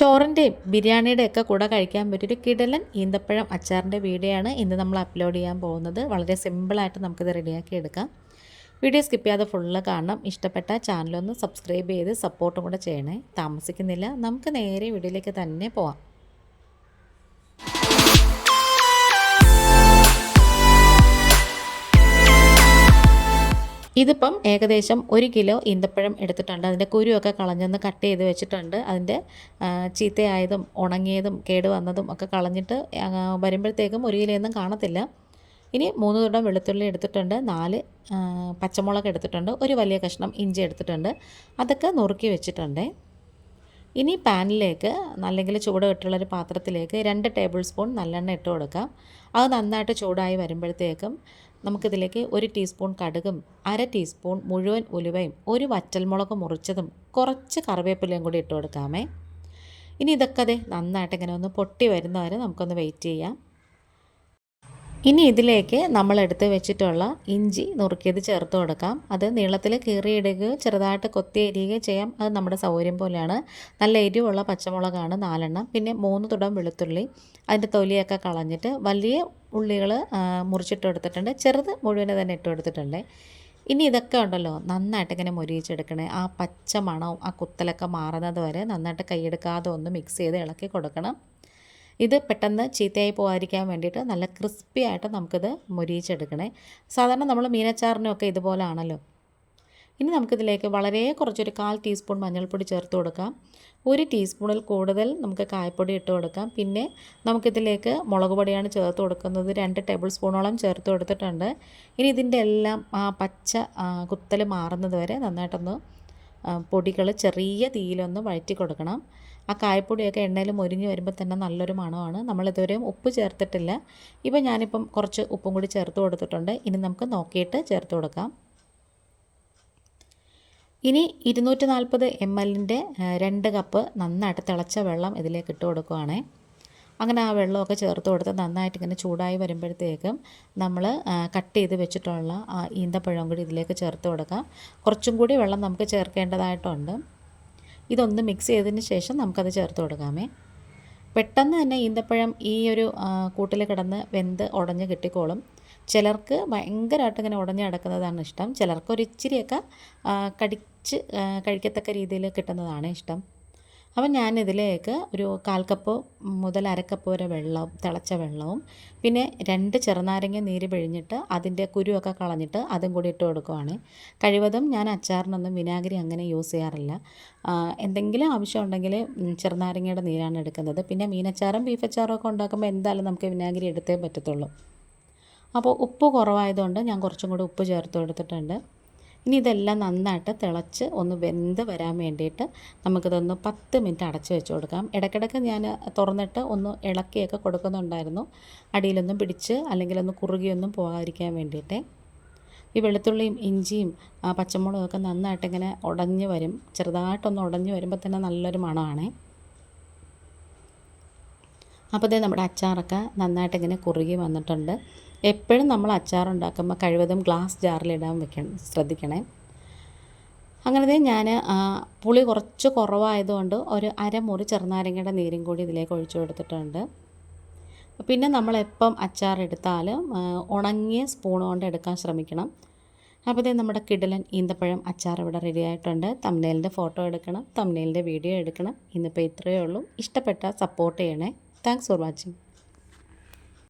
ചോറിന്റെയും ബിരിയാണിയുടെ ഒക്കെ കൂടെ കഴിക്കാൻ പറ്റിയൊരു കിടലൻ ഈന്തപ്പഴം അച്ചാറിന്റെ വീഡിയോ ആണ് ഇന്ന് നമ്മൾ അപ്ലോഡ് ചെയ്യാൻ പോകുന്നത്. വളരെ സിമ്പിളായിട്ട് നമുക്കിത് റെഡിയാക്കി എടുക്കാം. വീഡിയോ സ്കിപ്പ് ചെയ്യാതെ ഫുള്ള് കാണണം. ഇഷ്ടപ്പെട്ട ചാനലൊന്ന് സബ്സ്ക്രൈബ് ചെയ്ത് സപ്പോർട്ടും കൂടെ ചെയ്യണേ. താമസിക്കുന്നില്ല. നമുക്ക് നേരെ വീഡിയോയിലേക്ക് തന്നെ പോവാം. ഇതിപ്പം ഏകദേശം ഒരു കിലോ ഈന്തപ്പഴം എടുത്തിട്ടുണ്ട്. അതിന്റെ കുരുവൊക്കെ കളഞ്ഞൊന്ന് കട്ട് ചെയ്ത് വെച്ചിട്ടുണ്ട്. അതിന്റെ ചീത്തയായതും ഉണങ്ങിയതും കേട് വന്നതും ഒക്കെ കളഞ്ഞിട്ട് വരുമ്പോഴത്തേക്കും ഒരു കിലോയൊന്നും കാണത്തില്ല. ഇനി മൂന്ന് തുടം വെളുത്തുള്ളി എടുത്തിട്ടുണ്ട്. നാല് പച്ചമുളക് എടുത്തിട്ടുണ്ട്. ഒരു വലിയ കഷ്ണം ഇഞ്ചി എടുത്തിട്ടുണ്ട്. അതൊക്കെ നുറുക്കി വെച്ചിട്ടുണ്ട്. ഇനി പാനിലേക്ക് അല്ലെങ്കിൽ ചൂട് ഇട്ടുള്ളൊരു പാത്രത്തിലേക്ക് രണ്ട് ടേബിൾ സ്പൂൺ നല്ലെണ്ണ ഇട്ട് കൊടുക്കാം. അത് നന്നായിട്ട് ചൂടായി വരുമ്പോഴത്തേക്കും നമുക്കിതിലേക്ക് ഒരു ടീസ്പൂൺ കടുകും അര ടീസ്പൂൺ മുഴുവൻ ഉലുവയും ഒരു വറ്റൽമുളക് മുറിച്ചതും കുറച്ച് കറിവേപ്പിലയും കൂടി ഇട്ട് കൊടുക്കാമേ. ഇനി ഇതൊക്കെ അതെ നന്നായിട്ട് ഇങ്ങനെ ഒന്ന് പൊട്ടി വരുന്നവരെ നമുക്കൊന്ന് വെയിറ്റ് ചെയ്യാം. ഇനി ഇതിലേക്ക് നമ്മൾ എടുത്ത് വെച്ചിട്ടുള്ള ഇഞ്ചി നുറുക്കിയത് ചേർത്ത് കൊടുക്കാം. അത് നീളത്തിൽ കീറിയിടുകയോ ചെറുതായിട്ട് കൊത്തി അരിയുകയോ ചെയ്യാം. അത് നമ്മുടെ സൗകര്യം പോലെയാണ്. നല്ല എരിവുള്ള പച്ചമുളകാണ് നാലെണ്ണം. പിന്നെ മൂന്ന് തുടം വെളുത്തുള്ളി അതിന്റെ തൊലിയൊക്കെ കളഞ്ഞിട്ട് വലിയ ഉള്ളികൾ മുറിച്ചിട്ട് എടുത്തിട്ടുണ്ട് ചെറുത് മുഴുവനെ തന്നെ ഇട്ട് കൊടുത്തിട്ടുണ്ട്. ഇനി ഇതൊക്കെ ഉണ്ടല്ലോ നന്നായിട്ട് ഇങ്ങനെ മൊരിയിച്ചെടുക്കണേ. ആ പച്ച മണവും ആ കുത്തലൊക്കെ മാറുന്നത് വരെ നന്നായിട്ട് കൈയെടുക്കാതെ ഒന്ന് മിക്സ് ചെയ്ത് ഇളക്കി കൊടുക്കണം. ഇത് പെട്ടെന്ന് ചീത്തയായി പോകാതിരിക്കാൻ വേണ്ടിയിട്ട് നല്ല ക്രിസ്പി ആയിട്ട് നമുക്കിത് മുരിയിച്ചെടുക്കണേ. സാധാരണ നമ്മൾ മീനച്ചാറിനൊക്കെ ഇതുപോലെ ആണല്ലോ ഇനി നമുക്കിതിലേക്ക് വളരെ കുറച്ചൊരു കാൽ ടീസ്പൂൺ മഞ്ഞൾപ്പൊടി ചേർത്ത് കൊടുക്കാം. ഒരു ടീസ്പൂണിൽ കൂടുതൽ നമുക്ക് കായപ്പൊടി ഇട്ട് കൊടുക്കാം. പിന്നെ നമുക്കിതിലേക്ക് മുളക് പൊടിയാണ് ചേർത്ത് കൊടുക്കുന്നത്. രണ്ട് ടേബിൾ സ്പൂണോളം ചേർത്ത് കൊടുത്തിട്ടുണ്ട്. ഇനി ഇതിന്റെ എല്ലാം പച്ച കുത്തൽ മാറുന്നത് വരെ നന്നായിട്ടൊന്ന് പൊടികൾ ചെറിയ തീയിലൊന്ന് വഴറ്റി കൊടുക്കണം. ആ കായപ്പൊടിയൊക്കെ എണ്ണയിൽ മൊരിഞ്ഞ് വരുമ്പോൾ തന്നെ നല്ലൊരു മണമാണ്. നമ്മളിതുവരെയും ഉപ്പ് ചേർത്തിട്ടില്ല. ഇപ്പോൾ ഞാനിപ്പം കുറച്ച് ഉപ്പും കൂടി ചേർത്ത് കൊടുത്തിട്ടുണ്ട്. ഇനി നമുക്ക് നോക്കിയിട്ട് ചേർത്ത് കൊടുക്കാം. ഇനി ഇരുന്നൂറ്റി നാൽപ്പത് എം എല്ലിന്റെ രണ്ട് കപ്പ് നന്നായിട്ട് തിളച്ച വെള്ളം ഇതിലേക്ക് ഇട്ട് കൊടുക്കുവാണേ. അങ്ങനെ ആ വെള്ളമൊക്കെ ചേർത്ത് കൊടുത്ത് നന്നായിട്ട് ഇങ്ങനെ ചൂടായി വരുമ്പോഴത്തേക്കും നമ്മൾ കട്ട് ചെയ്ത് വെച്ചിട്ടുള്ള ആ ഈന്തപ്പഴം കൂടി ഇതിലേക്ക് ചേർത്ത് കൊടുക്കാം. കുറച്ചും കൂടി വെള്ളം നമുക്ക് ചേർക്കേണ്ടതായിട്ടുണ്ട്. ഇതൊന്ന് മിക്സ് ചെയ്തതിന് ശേഷം നമുക്കത് ചേർത്ത് കൊടുക്കാമേ. പെട്ടെന്ന് തന്നെ ഈന്തപ്പഴം ഈ ഒരു കൂട്ടിൽ കിടന്ന് വെന്ത് ഉടഞ്ഞ് കിട്ടിക്കോളും. ചിലർക്ക് ഭയങ്കരമായിട്ട് ഇങ്ങനെ ഉടഞ്ഞ് കിടക്കുന്നതാണ് ഇഷ്ടം. ചിലർക്ക് ഒരു ഇച്ചിരിയൊക്കെ കടിച്ച് കഴിക്കത്തക്ക രീതിയിൽ കിട്ടുന്നതാണ് ഇഷ്ടം. അപ്പം ഞാനിതിലേക്ക് ഒരു കാൽ കപ്പ് മുതൽ അരക്കപ്പ് വരെ വെള്ളം തിളച്ച വെള്ളവും പിന്നെ രണ്ട് ചെറുനാരങ്ങ നീര് പിഴിഞ്ഞിട്ട് അതിന്റെ കുരുവൊക്കെ കളഞ്ഞിട്ട് അതും കൂടി ഇട്ട് കൊടുക്കുവാണ്. കഴിവതും ഞാൻ അച്ചാറിനൊന്നും വിനാഗിരി അങ്ങനെ യൂസ് ചെയ്യാറില്ല. എന്തെങ്കിലും ആവശ്യമുണ്ടെങ്കിൽ ചെറുനാരങ്ങയുടെ നീരാണ് എടുക്കുന്നത്. പിന്നെ മീനച്ചാറും ബീഫ് അച്ചാറും ഒക്കെ ഉണ്ടാക്കുമ്പോൾ എന്തായാലും നമുക്ക് വിനാഗിരി എടുത്തേ പറ്റത്തുള്ളൂ. അപ്പോൾ ഉപ്പ് കുറവായതുകൊണ്ട് ഞാൻ കുറച്ചും കൂടി ഉപ്പ് ചേർത്ത് കൊടുത്തിട്ടുണ്ട്. ഇനി ഇതെല്ലാം നന്നായിട്ട് തിളച്ച് ഒന്ന് വെന്ത് വരാൻ വേണ്ടിയിട്ട് നമുക്കിതൊന്ന് പത്ത് മിനിറ്റ് അടച്ച് വെച്ച് കൊടുക്കാം. ഇടയ്ക്കിടയ്ക്ക് ഞാൻ തുറന്നിട്ട് ഒന്ന് ഇളക്കിയൊക്കെ കൊടുക്കുന്നുണ്ടായിരുന്നു. അടിയിലൊന്നും പിടിച്ച് അല്ലെങ്കിൽ ഒന്ന് കുറുകിയൊന്നും പോകാതിരിക്കാൻ വേണ്ടിയിട്ട്. ഈ വെളുത്തുള്ളിയും ഇഞ്ചിയും പച്ചമുളകും ഒക്കെ നന്നായിട്ട് ഇങ്ങനെ ഉടഞ്ഞ് വരും. ചെറുതായിട്ടൊന്ന് ഉടഞ്ഞ് വരുമ്പോൾ തന്നെ നല്ലൊരു മണമാണേ. അപ്പോൾ ഇതേ നമ്മുടെ അച്ചാറൊക്കെ നന്നായിട്ട് ഇങ്ങനെ കുറുകി വന്നിട്ടുണ്ട്. എപ്പോഴും നമ്മൾ അച്ചാർ ഉണ്ടാക്കുമ്പോൾ കഴിവതും ഗ്ലാസ് ജാറിലിടാൻ വെക്കണം ശ്രദ്ധിക്കണേ. അങ്ങനെ ഞാൻ പുളി കുറച്ച് കുറവായതുകൊണ്ട് ഒരു അരമുറി ചെറുനാരങ്ങയുടെ നീരും കൂടി ഇതിലേക്ക് ഒഴിച്ചു കൊടുത്തിട്ടുണ്ട്. പിന്നെ നമ്മളെപ്പം അച്ചാർ എടുത്താലും ഉണങ്ങിയ സ്പൂൺ കൊണ്ട് എടുക്കാൻ ശ്രമിക്കണം. അപ്പോൾ ഇതേ നമ്മുടെ കിടലൻ ഈന്തപ്പഴം അച്ചാർ ഇവിടെ റെഡി ആയിട്ടുണ്ട്. തമ്നേലിന്റെ ഫോട്ടോ എടുക്കണം തമ്നേലിന്റെ വീഡിയോ എടുക്കണം. ഇന്നിപ്പോൾ ഇത്രയേ ഉള്ളൂ. ഇഷ്ടപ്പെട്ട സപ്പോർട്ട് ചെയ്യണേ. Thanks for watching